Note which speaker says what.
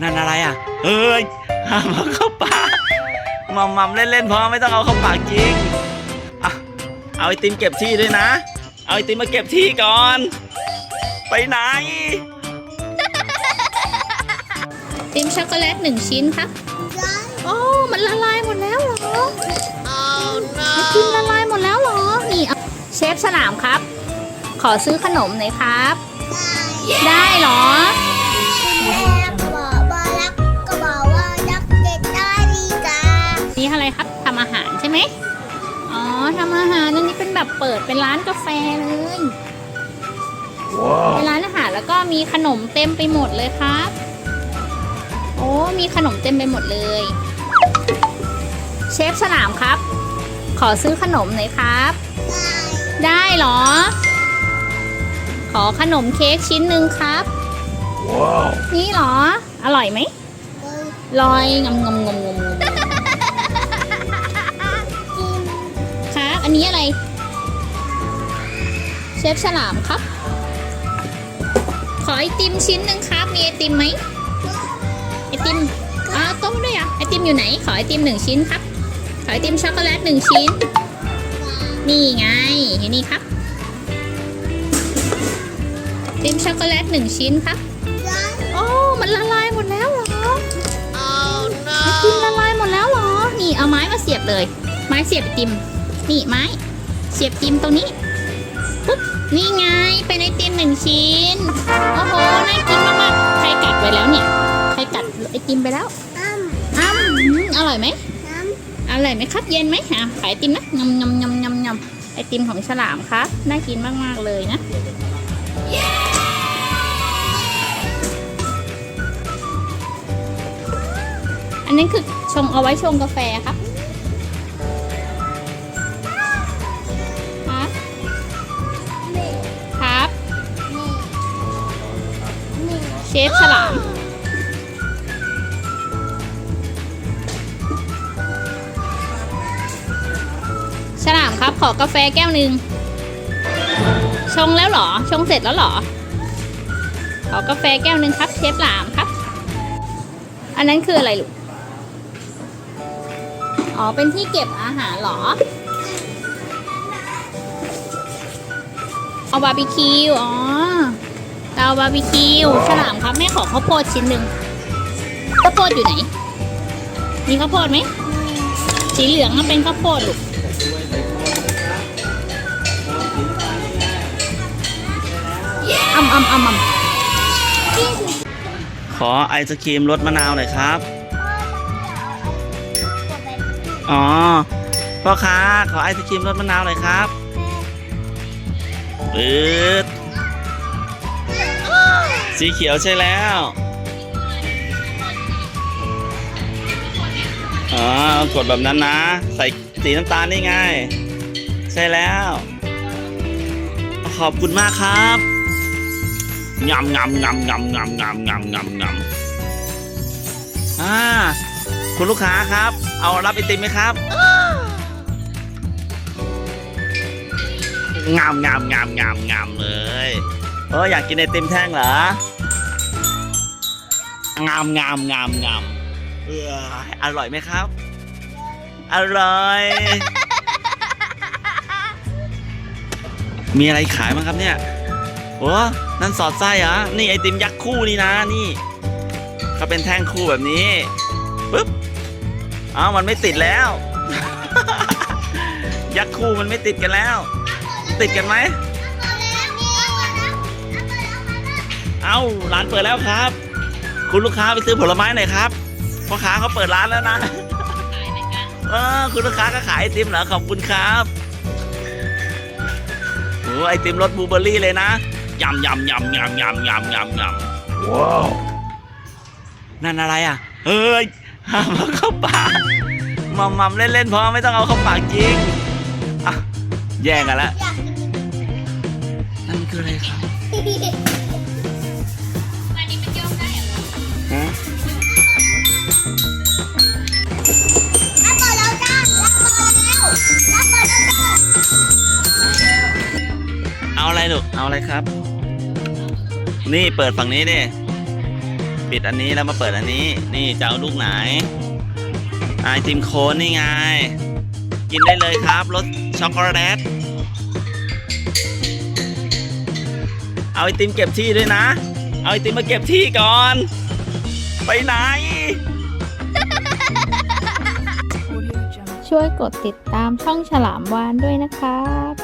Speaker 1: นั่นอะไรอะ เอ้ยห้ามเอาเข้าปากมัมมัมเล่นๆพอไม่ต้องเอาเข้าปากจริงอะเอาไอติมเก็บที่ด้วยนะ เอาไอติมมาเก็บที่ก่อน ไปไหน
Speaker 2: ติมช็อกโกแลตหนึ่งชิ้นครับ โอ้ มันละลายหมดแล้วเหรอไอติมละลายหมดแล้วเหรอ นี่เอาเชฟสนามครับ ขอซื้อขนมหน่อยครับ ได้เหรอ
Speaker 3: แม่บอกว่ารักก็บอกว่ารักเด็กได้ดีกา
Speaker 2: นี่อะไรครับทำอาหารใช่ไหมอ๋อทำอาหารอันนี้เป็นแบบเปิดเป็นร้านกาแฟเลยเป็นร้านอาหารแล้วก็มีขนมเต็มไปหมดเลยครับ โอ้มีขนมเต็มไปหมดเลย เชฟสนามครับ ขอซื้อขนมหน่อยครับ ได้เหรอ ขอขนมเค้กชิ้นหนึ่งครับนี่เหรอ อร่อยไหมลอยงำงำงำงำงำครับอันนี้อะไร เชฟฉลามครับ ขอไอติมชิ้นหนึ่งครับ มีไอติมไหมไอติมอ้าวต้มด้วยอะไอติมอยู่ไหน ขอไอติมหนึ่งชิ้นครับ ขอไอติมช็อกโกแลตหนึ่งชิ้น นี่ไงเห็นนี่ครับไอ ติมช็อกโกแลตหนึ่งชิ้นครับโอ้มันละลายหมดแล้วเหรอไอติมละลายหมดแล้วเหรอ นี่เอาไม้มาเสียบเลย ไม้เสียบไอติม นี่ไม้ เสียบติมตรงนี้ ปุ๊บ นี่ไง เป็นไอติมหนึ่งชิ้น โอ้โห น่ากินมากๆ ใครกัดไปแล้วเนี่ย ใครกัดไอติมไปแล้ว
Speaker 3: น้ำ
Speaker 2: อ้ำอืมอร่อยไหม
Speaker 3: น้
Speaker 2: อร่อยไหมครับ เย็นไหมอะขายไอติมนะยำยำยำยำยำไอติมของฉลามครับ น่ากินมากๆเลยนะอั นนั้นคือชงเอาไว้ชงกาแฟครับครับครับเชฟฉลาม ฉลามครับขอกาแฟแก้วหนึ่งชงแล้วหรอ ชงเสร็จแล้วหรอ ขอกาแฟแก้วหนึ่งครับ เชฟหลามครับ อันนั้นคืออะไรลูก อ๋อ เป็นที่เก็บอาหารเหรอ เอาบาร์บีคิว อ๋อเอาบาร์บีคิว ฉลามครับแม่ขอข้าวโพดชิ้นหนึ่งข้าวโพดอยู่ไหน มีข้าวโพดไหม สีเหลืองก็เป็นข้าวโพดลูกอ่ำอ่ำอ่ำอ่ำ
Speaker 1: ขอไอศครีมรสมะนาวหน่อยครับ อ๋อ พ่อค้าขอไอศครีมรสมะนาวหน่อยครับปื๊ดสีเขียวใช่แล้ว อ๋อกดแบบนั้นนะ ใส่สีน้ำตาลนี่ไง ใช่แล้ว ขอบคุณมากครับงำงำงำงำงำงำงำงำงำอ่า คุณลูกค้าครับ เอารับไอติมไหมครับงามงามงามงามงามเลยเอออยากกินไอติมแท่งเหรองามงามงามงามเอออร่อยไหมครับ อร่อย มีอะไรขายบ้งครับเนี่ยโอ้นั่นสอดไส้เหรอนี่ไอติมยักษ์คู่นี่นะนี่เขาเป็นแท่งคู่แบบนี้ปึ๊บ อ้าวมันไม่ติดแล้ว ยักษ์คู่มันไม่ติดกันแล้ว ติดกันไหมเอ้าร้านเปิดแล้วครับ คุณลูกค้าไปซื้อผลไม้หน่อยครับพ่อค้าเขาเปิดร้านแล้วนะเออคุณลูกค้าก็ขายไอติมเหรอขอบคุณครับโอ้ไอติมรสบลูเบอร์รี่เลยนะยำยำยำยำยำยำยำยำว้าวนั่นอะไรอะเฮ้ย ห้ามเอาเข้าปากมัมมัมเล่นๆพอไม่ต้องเอาเข้าปากจริงอะแย่งกันแล้วำ
Speaker 3: อยากกิน
Speaker 1: นั่นคืออะไรครับ
Speaker 2: อันนี้มันโยกได้เหรอ
Speaker 1: ฮะ
Speaker 3: รับเปิดแล้วจ้ารับเปิดแล้วรับเปิดแล้วจ้า
Speaker 1: เอาเอาอะไรลูกเอาอะไรครับ นี่เปิดฝั่งนี้ดิ ปิดอันนี้แล้วมาเปิดอันนี้ นี่จะเอาลูกไหนไอติมโคนนี่ไง กินได้เลยครับรสช็อกโกแลตเอาไอติมเก็บที่ด้วยนะ เอาไอติมมาเก็บที่ก่อน ไปไหน
Speaker 2: ช่วยกดติดตามช่องฉลามวานด้วยนะครับ